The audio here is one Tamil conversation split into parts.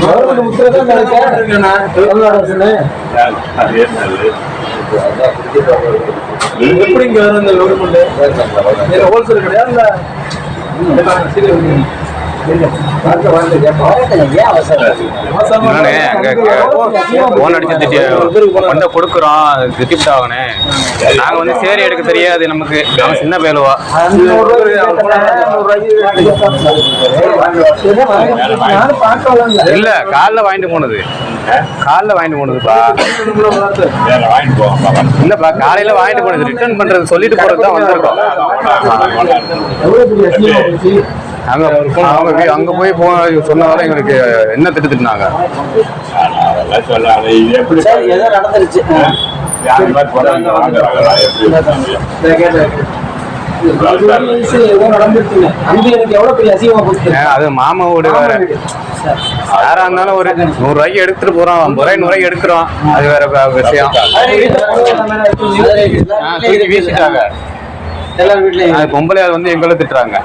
கவர்மெண்ட் முத்திரதான் தமிழ்நாடு அரசுன்னு. எப்படி இங்க வரும் இந்த கவர்மெண்ட் ஹோல்சேல் கிடையாது இல்ல? போன் அடிச்சு திட்டி கொண்ட கொடுக்குறோம் திட்டிப்ட் ஆகணே. நாங்க வந்து சேரி எடுக்க தெரியாது நமக்கு. நம்ம சின்ன பேலுவா. இல்ல காலைல வாங்கிட்டு போனது. காலைல வாங்கிட்டு போனதுப்பா. இல்லப்பா காலையில வாங்கிட்டு போனது. ரிட்டர்ன் பண்றது சொல்லிட்டு போறது தான் வந்திருக்கோம். அங்க அவங்க அங்க போய் போ சொன்னதால எங்களுக்கு என்ன திட்டு திட்டினாங்க. அது மாமா வீடு வேற. யாரா இருந்தாலும் ஒரு நூறு ரூபாய்க்கு எடுத்துட்டு போறோம். ஐம்பது ரூபாய் நூறு ரூபாய்க்கு எடுக்கிறோம். அது வேற விஷயம். தூக்கி வீசிட்டாங்க. எல்லார் வீட்லயும். பொம்பளை வந்து எங்களை திட்டுறாங்க.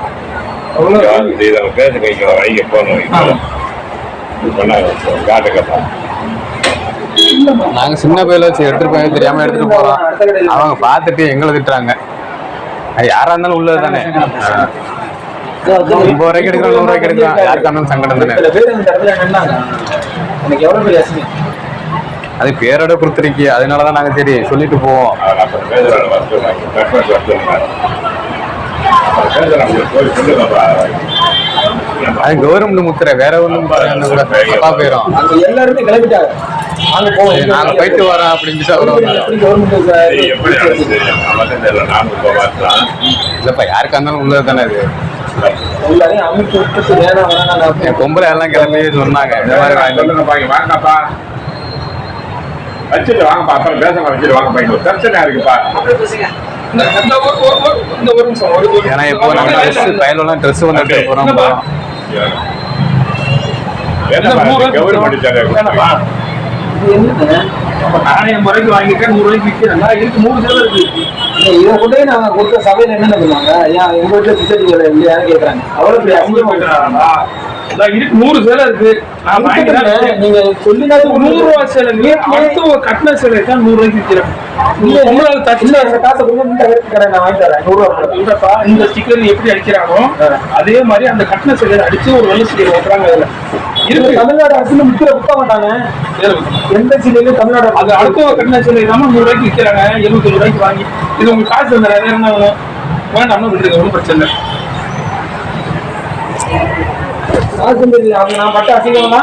நாங்க சின்ன பையில வச்சு எடுத்துட்டு போய் தெரியாம எடுத்துட்டு போறோம். அவங்க பார்த்துட்டு எங்களை திட்டுறாங்க. அது யாரா இருந்தாலும் உள்ளது தானே. ஐம்பது ரூபாய்க்கு எடுக்கிறோம் நூறு ரூபாய்க்கு எடுக்கிறோம் யாருக்கா இருந்தாலும் சங்கடம் தானே. எனக்கு எவ்வளவு பெரிய அது பேரோட கொடுத்துருக்கி அதனாலதான் நாங்க சரி சொல்லிட்டு போவோம். அது கவர்மெண்ட் முத்திரை வேற ஒண்ணும் பாருங்க கூட தப்பா போயிடும் அங்க எல்லாருமே கிளம்பிட்டாங்க. நாங்க போவோம். நாங்க போயிட்டு வரோம் அப்படின்னு இல்லப்பா யாருக்கா இருந்தாலும் உள்ளது தானே இது. பொம்பளை எல்லாம் கிளம்பி சொன்னாங்க. இந்த மாதிரி வாங்கி வச்சுட்டு வாங்கப்பா அப்புறம் பேச வச்சுட்டு வாங்க பையன் பிரச்சனை இருக்குப்பா. ஏன்னா இப்போ நம்ம ட்ரெஸ் பயலெல்லாம் ட்ரெஸ் வந்து எடுத்து போறோம் நாணயம் முறைக்கு வாங்கிட்டேன் நூறு ரூபாய்க்கு இருக்கு மூணு சேவை இருக்கு. இதை கொண்டு போய் நாங்க கொடுத்த சபையில என்ன பண்ணுவாங்க? ஏன் எங்க வீட்டுல சிசரி வேலை இல்லையான்னு கேக்குறாங்க. அவ்வளவு. நான் இருக்கு நூறு சேலை இருக்கு. நீங்க சொல்லினா நூறு ரூபாய் சேலை அடுத்த கட்டின சேலை தான் நூறு ரூபாய்க்கு விற்கிறேன் உங்களால இல்ல, தச்சு இல்ல, இந்த காசை கொடுங்க, இந்த கடை நான் வாங்கி தரேன். நூறு ரூபா கொடுங்க. இல்லப்பா இந்த ஸ்டிக்கர் எப்படி அடிக்கிறானோ அதே மாதிரி அந்த கட்டின சேலை அடிச்சு ஒரு வெள்ள ஸ்டிக்கர் ஓட்டுறாங்க அதுல. இருக்கு. தமிழ்நாடு அரசுல முத்திர விற்க மாட்டாங்க. எந்த சிலையிலும் தமிழ்நாடு அது அடுத்த கட்டின சேலை இல்லாம நூறு ரூபாய்க்கு விற்கிறாங்க எழுபத்தஞ்சு ரூபாய்க்கு வாங்கி. இது உங்க காசு வந்துடுற என்ன வேணும்? வேண்டாம்னு விட்டுருங்க ஒன்றும் பிரச்சனை இல்லை. காசு இல்லை. அவங்க நான் பட்ட அசிங்கம்னா